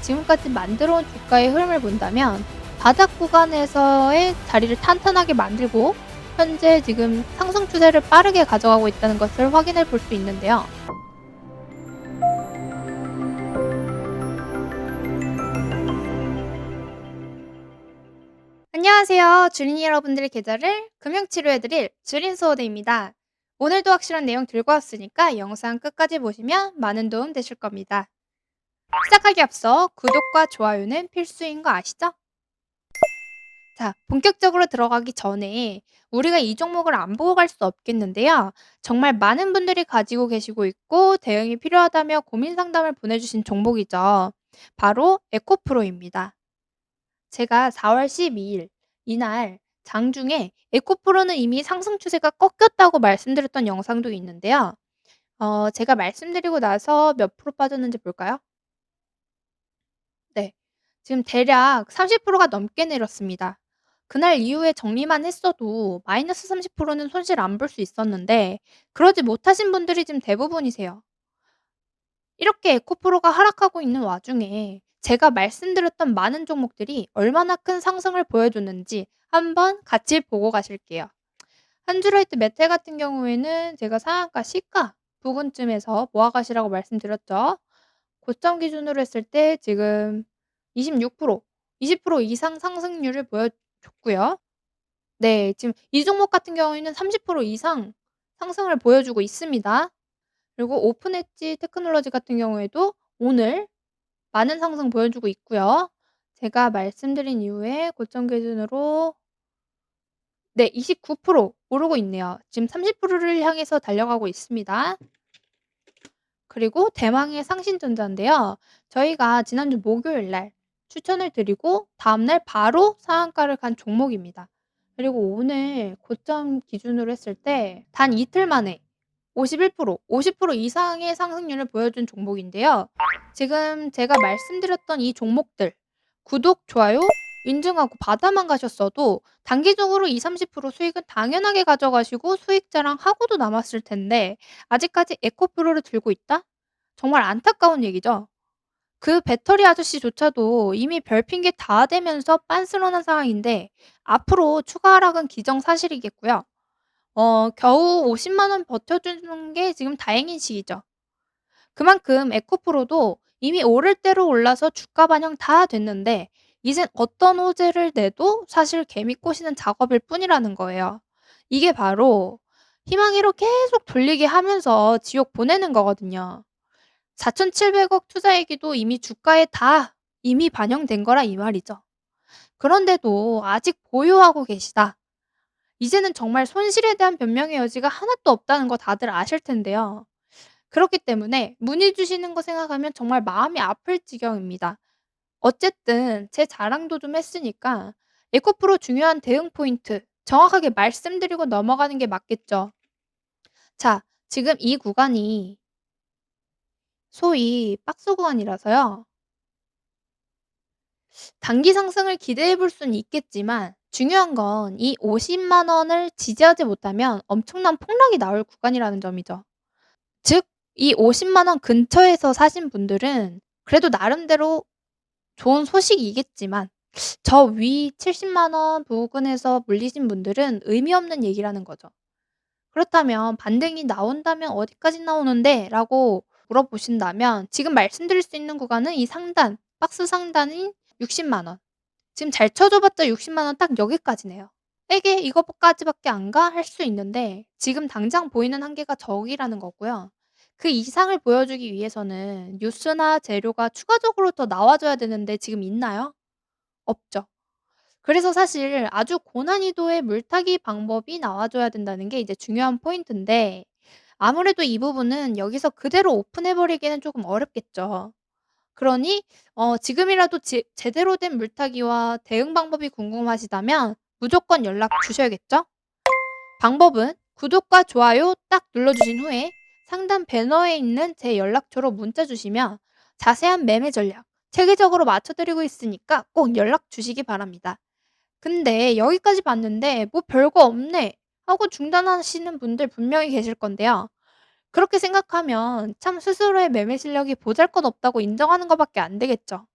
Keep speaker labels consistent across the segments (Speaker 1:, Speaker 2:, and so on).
Speaker 1: 지금까지 만들어 온 주가의 흐름을 본다면 바닥 구간에서의 자리를 탄탄하게 만들고 현재 지금 상승 추세를 빠르게 가져가고 있다는 것을 확인해 볼 수 있는데요. 안녕하세요. 주린이 여러분들의 계좌를 금융치료해드릴 주린소호대입니다. 오늘도 확실한 내용 들고 왔으니까 영상 끝까지 보시면 많은 도움 되실 겁니다. 시작하기 앞서 구독과 좋아요는 필수인 거 아시죠? 자, 본격적으로 들어가기 전에 우리가 이 종목을 안 보고 갈 수 없겠는데요. 정말 많은 분들이 가지고 계시고 있고 대응이 필요하다며 고민 상담을 보내주신 종목이죠. 바로 에코프로입니다. 제가 4월 12일 이날 장중에 에코프로는 이미 상승 추세가 꺾였다고 말씀드렸던 영상도 있는데요. 어, 제가 말씀드리고 나서 몇 프로 빠졌는지 볼까요? 네. 지금 대략 30%가 넘게 내렸습니다. 그날 이후에 정리만 했어도 마이너스 30%는 손실 안 볼 수 있었는데 그러지 못하신 분들이 지금 대부분이세요. 이렇게 에코프로가 하락하고 있는 와중에 제가 말씀드렸던 많은 종목들이 얼마나 큰 상승을 보여줬는지 한번 같이 보고 가실게요. 한주라이트 메탈 같은 경우에는 제가 상한가 시가 부근쯤에서 모아가시라고 말씀드렸죠. 고점 기준으로 했을 때 지금 26% 20% 이상 상승률을 보여줬고요. 네. 지금 이 종목 같은 경우에는 30% 이상 상승을 보여주고 있습니다. 그리고 오픈 엣지 테크놀로지 같은 경우에도 오늘 많은 상승 보여주고 있고요. 제가 말씀드린 이후에 고점 기준으로 네 29% 오르고 있네요. 지금 30%를 향해서 달려가고 있습니다. 그리고 대망의 상신전자인데요. 저희가 지난주 목요일 날 추천을 드리고 다음 날 바로 상한가를 간 종목입니다. 그리고 오늘 고점 기준으로 했을 때 단 이틀 만에 51% 50% 이상의 상승률을 보여준 종목인데요. 지금 제가 말씀드렸던 이 종목들 구독, 좋아요, 인증하고 받아만 가셨어도 단기적으로 20-30% 수익은 당연하게 가져가시고 수익 자랑하고도 남았을 텐데 아직까지 에코프로를 들고 있다? 정말 안타까운 얘기죠. 그 배터리 아저씨조차도 이미 별 핑계 다 대면서 빤스런한 상황인데 앞으로 추가 하락은 기정사실이겠고요. 어 겨우 5 0만 원 버텨주는 게 지금 다행인 시기죠. 그만큼 에코프로도 이미 오를 대로 올라서 주가 반영 다 됐는데 이젠 어떤 호재를 내도 사실 개미 꼬시는 작업일 뿐이라는 거예요. 이게 바로 희망이로 계속 돌리게 하면서 지옥 보내는 거거든요. 4,700억 투자액기도 이미 주가에 다 이미 반영된 거라 이 말이죠. 그런데도 아직 보유하고 계시다. 이제는 정말 손실에 대한 변명의 여지가 하나도 없다는 거 다들 아실 텐데요. 그렇기 때문에 문의 주시는 거 생각하면 정말 마음이 아플 지경입니다. 어쨌든 제 자랑도 좀 했으니까 에코프로 중요한 대응 포인트 정확하게 말씀드리고 넘어가는 게 맞겠죠. 자, 지금 이 구간이 소위 박스 구간이라서요. 단기 상승을 기대해 볼 수는 있겠지만 중요한 건 이 5 0만 원을 지지하지 못하면 엄청난 폭락이 나올 구간이라는 점이죠. 즉 이 5 0만 원 근처에서 사신 분들은 그래도 나름대로 좋은 소식이겠지만 저 위 7 0만 원 부근에서 물리신 분들은 의미 없는 얘기라는 거죠. 그렇다면 "반등이 나온다면 어디까지 나오는데?" 라고 물어보신다면 지금 말씀드릴 수 있는 구간은 이 상단, 박스 상단인 6 0만 원. 지금 잘 쳐줘 봤자 6 0만 원 딱 여기까지네요. "에게 이거까지 밖에 안 가?" 할 수 있는데 지금 당장 보이는 한계가 저기라는 거고요. 그 이상을 보여주기 위해서는 뉴스나 재료가 추가적으로 더 나와줘야 되는데 지금 있나요? 없죠. 그래서 사실 아주 고난이도의 물타기 방법이 나와줘야 된다는 게 이제 중요한 포인트인데 아무래도 이 부분은 여기서 그대로 오픈해 버리기는 조금 어렵겠죠. 그러니 어 지금이라도 제 제대로 된 물타기와 대응 방법이 궁금하시다면 무조건 연락 주셔야겠죠? 방법은 구독과 좋아요 딱 눌러 주신 후에 상단 배너에 있는 제 연락처로 문자 주시면 자세한 매매 전략 체계적으로 맞춰 드리고 있으니까 꼭 연락 주시기 바랍니다. 근데 여기까지 봤는데 뭐 별거 없네 하고 중단하시는 분들 분명히 계실 건데요. 그렇게 생각하면 참 스스로의 매매 실력이 보잘것없다고 인정하는 것밖에 안 되겠죠.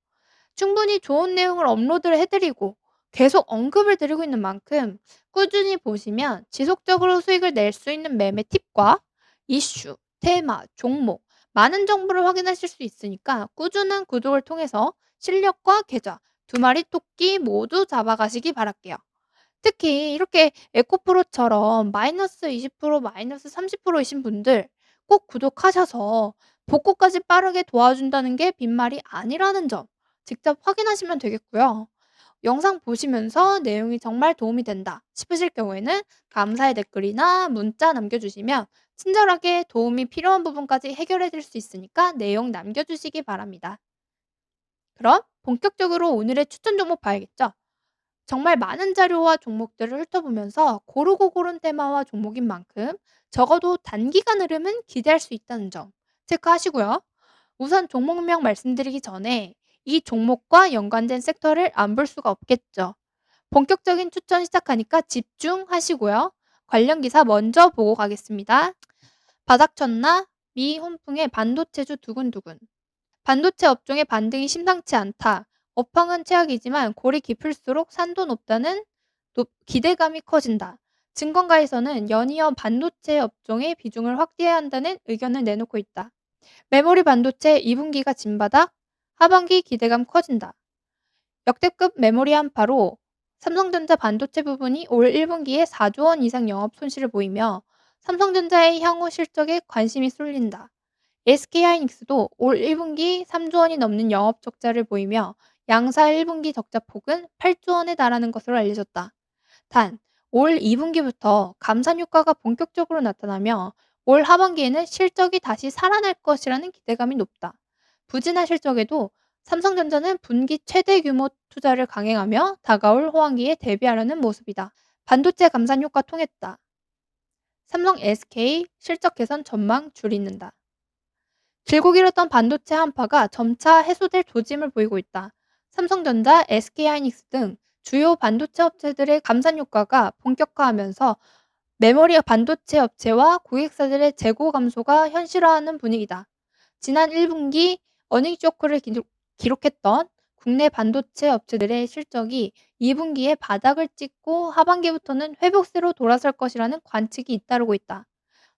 Speaker 1: 충분히 좋은 내용을 업로드를 해 드리고 계속 언급을 드리고 있는 만큼 꾸준히 보시면 지속적으로 수익을 낼 수 있는 매매 팁과 이슈, 테마, 종목, 많은 정보를 확인하실 수 있으니까 꾸준한 구독을 통해서 실력과 계좌 두 마리 토끼 모두 잡아가시기 바랄게요. 특히 이렇게 에코프로처럼 마이너스 20% 마이너스 30%이신 분들 꼭 구독하셔서 복구까지 빠르게 도와준다는 게 빈말이 아니라는 점 직접 확인하시면 되겠고요. 영상 보시면서 내용이 정말 도움이 된다 싶으실 경우에는 감사의 댓글이나 문자 남겨주시면 친절하게 도움이 필요한 부분까지 해결해 드릴 수 있으니까 내용 남겨주시기 바랍니다. 그럼 본격적으로 오늘의 추천 종목 봐야겠죠? 정말 많은 자료와 종목들을 훑어보면서 고르고 고른 테마와 종목인 만큼 적어도 단기간 흐름은 기대할 수 있다는 점 체크하시고요. 우선 종목명 말씀드리기 전에 이 종목과 연관된 섹터를 안 볼 수가 없겠죠. 본격적인 추천 시작하니까 집중하시고요. 관련 기사 먼저 보고 가겠습니다. 바닥 쳤나? 미 혼풍의 반도체주 두근두근. 반도체 업종의 반등이 심상치 않다. 업황은 최악이지만 골이 깊을수록 산도 높다는 높- 기대감이 커진다. 증권가에서는 연이어 반도체 업종의 비중을 확대해야 한다는 의견을 내놓고 있다. 메모리 반도체 2분기가 진바닥, 하반기 기대감 커진다. 역대급 메모리 한파로 삼성전자 반도체 부분이 올 1분기에 4조 원 이상 영업 손실을 보이며 삼성전자의 향후 실적에 관심이 쏠린다. SK하이닉스도 올 1분기 3조 원이 넘는 영업 적자를 보이며 양사 1분기 적자 폭은 8조 원에 달하는 것으로 알려졌다. 단, 올 2분기부터 감산 효과가 본격적으로 나타나며 올 하반기에는 실적이 다시 살아날 것이라는 기대감이 높다. 부진한 실적에도 삼성전자는 분기 최대 규모 투자를 강행하며 다가올 호황기에 대비하려는 모습이다. 반도체 감산 효과 통했다. 삼성 SK 실적 개선 전망 줄이는다. 길고 길었던 반도체 한파가 점차 해소될 조짐을 보이고 있다. 삼성전자, SK하이닉스 등 주요 반도체 업체들의 감산 효과가 본격화하면서 메모리 반도체 업체와 고객사들의 재고 감소가 현실화하는 분위기다. 지난 1분기 어닝 쇼크를 기록, 기록했던 국내 반도체 업체들의 실적이 2분기에 바닥을 찍고 하반기부터는 회복세로 돌아설 것이라는 관측이 잇따르고 있다.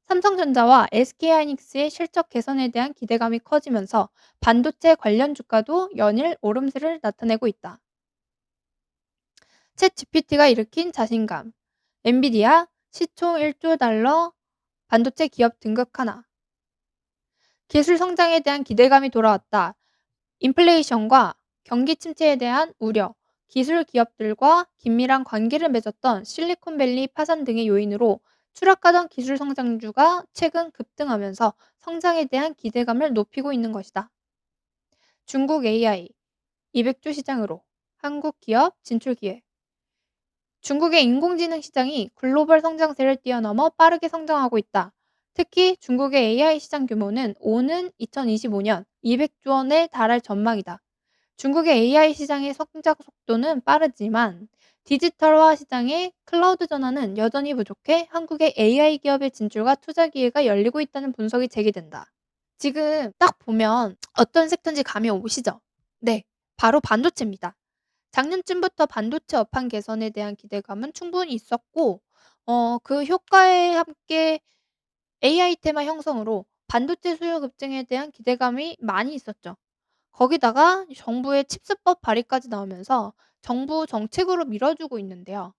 Speaker 1: 삼성전자와 SK하이닉스의 실적 개선에 대한 기대감이 커지면서 반도체 관련 주가도 연일 오름세를 나타내고 있다. 챗 GPT가 일으킨 자신감. 엔비디아 시총 1조 달러 반도체 기업 등극 하나. 기술 성장에 대한 기대감이 돌아왔다. 인플레이션과 경기 침체에 대한 우려, 기술 기업들과 긴밀한 관계를 맺었던 실리콘밸리 파산 등의 요인으로 추락하던 기술 성장주가 최근 급등하면서 성장에 대한 기대감을 높이고 있는 것이다. 중국 AI 200조 시장으로 한국 기업 진출 기회. 중국의 인공지능 시장이 글로벌 성장세를 뛰어넘어 빠르게 성장하고 있다. 특히 중국의 AI 시장 규모는 오는 2025년 200조 원에 달할 전망이다. 중국의 AI 시장의 성장 속도는 빠르지만 디지털화 시장의 클라우드 전환은 여전히 부족해 한국의 AI 기업의 진출과 투자 기회가 열리고 있다는 분석이 제기된다. 지금 딱 보면 어떤 섹터인지 감이 오시죠? 네, 바로 반도체입니다. 작년쯤부터 반도체 업황 개선에 대한 기대감은 충분히 있었고, 어, 그 효과에 함께 AI 테마 형성으로 반도체 수요 급증에 대한 기대감이 많이 있었죠. 거기다가 정부의 칩스법 발의까지 나오면서 정부 정책으로 밀어주고 있는데요.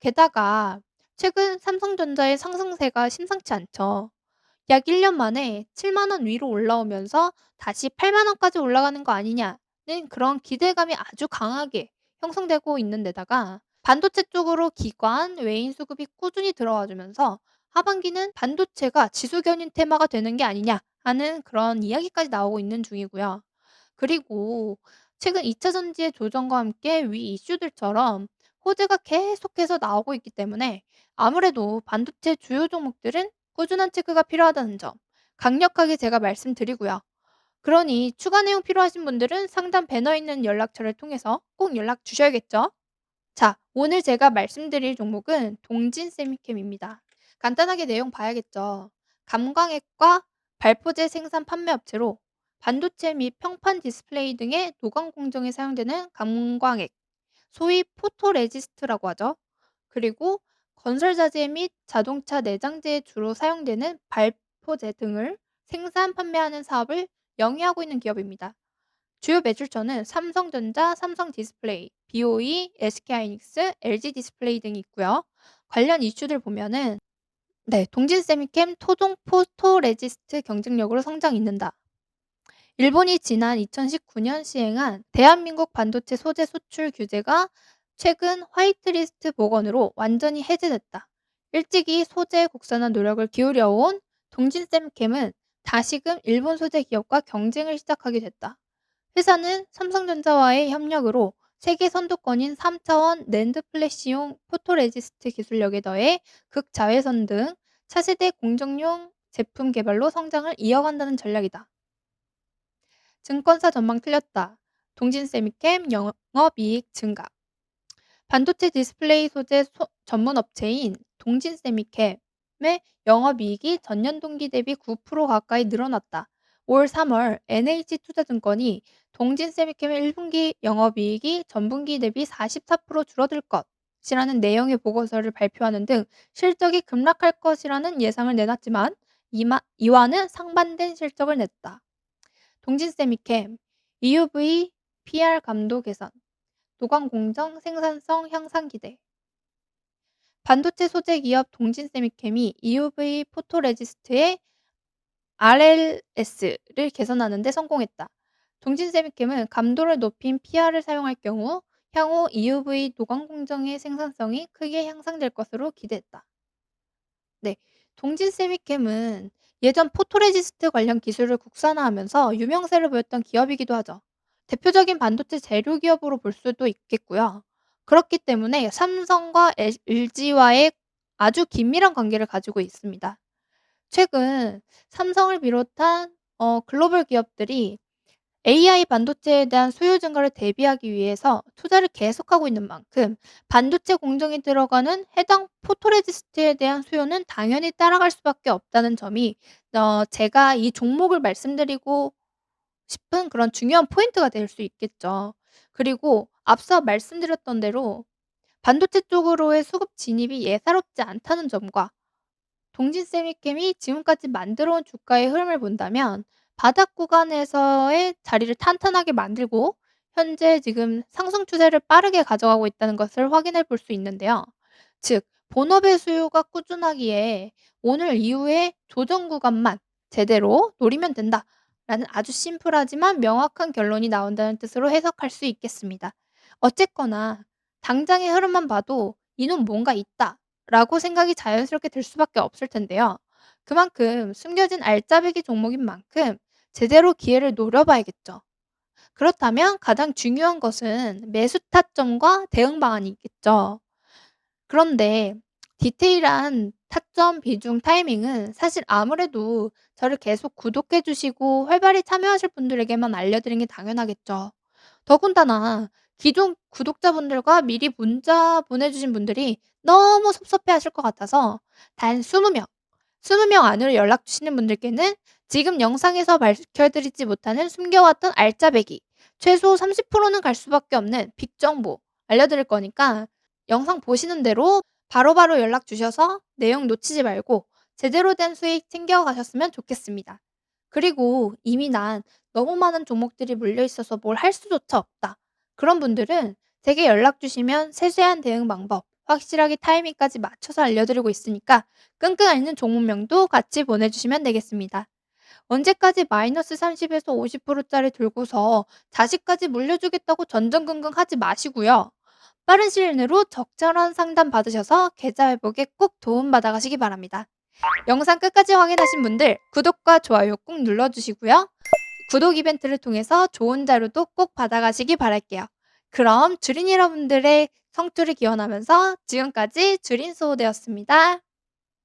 Speaker 1: 게다가 최근 삼성전자의 상승세가 심상치 않죠. 약 1년 만에 7만 원 위로 올라오면서 다시 8만 원까지 올라가는 거 아니냐는 그런 기대감이 아주 강하게 형성되고 있는 데다가 반도체 쪽으로 기관, 외인 수급이 꾸준히 들어와 주면서 하반기는 반도체가 지수견인 테마가 되는 게 아니냐 하는 그런 이야기까지 나오고 있는 중이고요. 그리고 최근 2차 전지의 조정과 함께 위 이슈들처럼 호재가 계속해서 나오고 있기 때문에 아무래도 반도체 주요 종목들은 꾸준한 체크가 필요하다는 점 강력하게 제가 말씀드리고요. 그러니 추가 내용 필요하신 분들은 상단 배너에 있는 연락처를 통해서 꼭 연락 주셔야겠죠? 자, 오늘 제가 말씀드릴 종목은 동진 세미캠입니다. 간단하게 내용 봐야겠죠. 감광액과 발포제 생산 판매 업체로 반도체 및 평판 디스플레이 등의 노광 공정에 사용되는 감광액, 소위 포토레지스트라고 하죠. 그리고 건설 자재 및 자동차 내장재에 주로 사용되는 발포제 등을 생산, 판매하는 사업을 영위하고 있는 기업입니다. 주요 매출처는 삼성전자, 삼성디스플레이, BOE, SK하이닉스, LG디스플레이 등이 있고요. 관련 이슈들 보면은 네, 동진 세미캠 토종 포토레지스트 경쟁력으로 성장 있는다. 일본이 지난 2019년 시행한 대한민국 반도체 소재 수출 규제가 최근 화이트리스트 복원으로 완전히 해제됐다. 일찍이 소재 국산화 노력을 기울여온 동진세미캠은 다시금 일본 소재 기업과 경쟁을 시작하게 됐다. 회사는 삼성전자와의 협력으로 세계 선두권인 3차원 낸드 플래시용 포토레지스트 기술력에 더해 극자외선 등 차세대 공정용 제품 개발로 성장을 이어간다는 전략이다. 증권사 전망 틀렸다. 동진세미캠 영업이익 증가. 반도체 디스플레이 소재 소, 전문 업체인 동진세미캠의 영업이익이 전년 동기 대비 9% 가까이 늘어났다. 올 3월 NH투자증권이 동진세미캠의 1분기 영업이익이 전분기 대비 44% 줄어들 것이라는 내용의 보고서를 발표하는 등 실적이 급락할 것이라는 예상을 내놨지만 이와는 상반된 실적을 냈다. 동진세미캠 EUV PR 감도 개선 노광 공정 생산성 향상 기대 반도체 소재 기업 동진세미캠이 EUV 포토레지스트의 RLS를 개선하는 데 성공했다. 동진세미캠은 감도를 높인 PR을 사용할 경우 향후 EUV 노광 공정의 생산성이 크게 향상될 것으로 기대했다. 네, 동진세미캠은 예전 포토레지스트 관련 기술을 국산화하면서 유명세를 보였던 기업이기도 하죠. 대표적인 반도체 재료 기업으로 볼 수도 있겠고요. 그렇기 때문에 삼성과 LG와의 아주 긴밀한 관계를 가지고 있습니다. 최근 삼성을 비롯한 어, 글로벌 기업들이 AI 반도체에 대한 수요 증가를 대비하기 위해서 투자를 계속하고 있는 만큼 반도체 공정에 들어가는 해당 포토레지스트에 대한 수요는 당연히 따라갈 수밖에 없다는 점이 어, 제가 이 종목을 말씀드리고 싶은 그런 중요한 포인트가 될 수 있겠죠. 그리고 앞서 말씀드렸던 대로 반도체 쪽으로의 수급 진입이 예사롭지 않다는 점과 동진 세미캠이 지금까지 만들어 온 주가의 흐름을 본다면 바닥 구간에서의 자리를 탄탄하게 만들고 현재 지금 상승 추세를 빠르게 가져가고 있다는 것을 확인해 볼 수 있는데요. 즉, 본업의 수요가 꾸준하기에 오늘 이후에 조정 구간만 제대로 노리면 된다. 라는 아주 심플하지만 명확한 결론이 나온다는 뜻으로 해석할 수 있겠습니다. 어쨌거나 당장의 흐름만 봐도 이놈 뭔가 있다 라고 생각이 자연스럽게 들 수밖에 없을 텐데요. 그만큼 숨겨진 알짜배기 종목인 만큼 제대로 기회를 노려봐야겠죠. 그렇다면 가장 중요한 것은 매수 타점과 대응 방안이 있겠죠. 그런데 디테일한 타점 비중 타이밍은 사실 아무래도 저를 계속 구독해 주시고 활발히 참여하실 분들에게만 알려드린 게 당연하겠죠. 더군다나 기존 구독자분들과 미리 문자 보내주신 분들이 너무 섭섭해 하실 것 같아서 단 20명, 20명 안으로 연락 주시는 분들께는 지금 영상에서 밝혀드리지 못하는 숨겨왔던 알짜배기, 최소 30%는 갈 수밖에 없는 빅 정보 알려드릴 거니까 영상 보시는 대로 바로 바로 연락 주셔서 내용 놓치지 말고 제대로 된 수익 챙겨가셨으면 좋겠습니다. 그리고 이미 난 너무 많은 종목들이 물려 있어서 뭘 할 수조차 없다. 그런 분들은 제게 연락 주시면 세세한 대응 방법, 확실하게 타이밍까지 맞춰서 알려드리고 있으니까 끙끙 앓는 종목명도 같이 보내주시면 되겠습니다. 언제까지 마이너스 30에서 50%짜리 들고서 자식까지 물려주겠다고 전전긍긍 하지 마시고요. 빠른 시일 내로 적절한 상담 받으셔서 계좌 회복에 꼭 도움 받아 가시기 바랍니다. 영상 끝까지 확인하신 분들 구독과 좋아요 꼭 눌러주시고요. 구독 이벤트를 통해서 좋은 자료도 꼭 받아가시기 바랄게요. 그럼 주린 여러분들의 성투를 기원하면서 지금까지 주린 소호되었습니다.